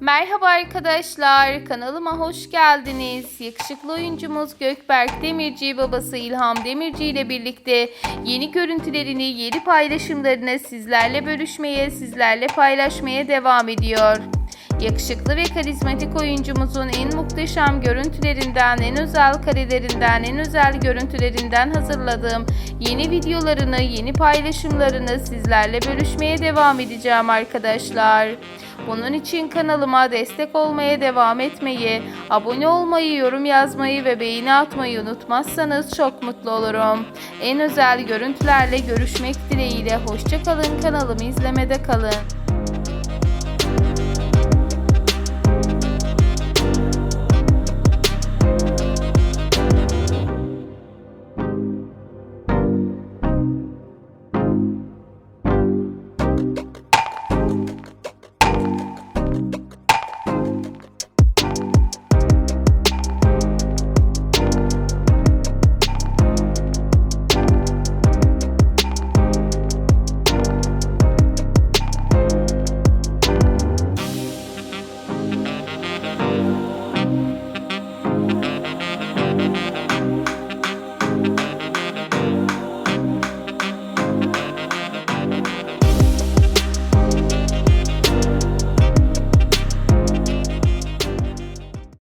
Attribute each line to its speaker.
Speaker 1: Merhaba arkadaşlar, kanalıma hoş geldiniz. Yakışıklı oyuncumuz Gökberk Demirci, babası İlham Demirci ile birlikte yeni görüntülerini, yeni paylaşımlarını sizlerle bölüşmeye, sizlerle paylaşmaya devam ediyor. Yakışıklı ve karizmatik oyuncumuzun en muhteşem görüntülerinden, en özel karelerinden, en özel görüntülerinden hazırladığım yeni videolarını, yeni paylaşımlarını sizlerle bölüşmeye devam edeceğim arkadaşlar. Bunun için kanalıma destek olmaya devam etmeyi, abone olmayı, yorum yazmayı ve beğeni atmayı unutmazsanız çok mutlu olurum. En özel görüntülerle görüşmek dileğiyle hoşçakalın kanalımı izlemede kalın.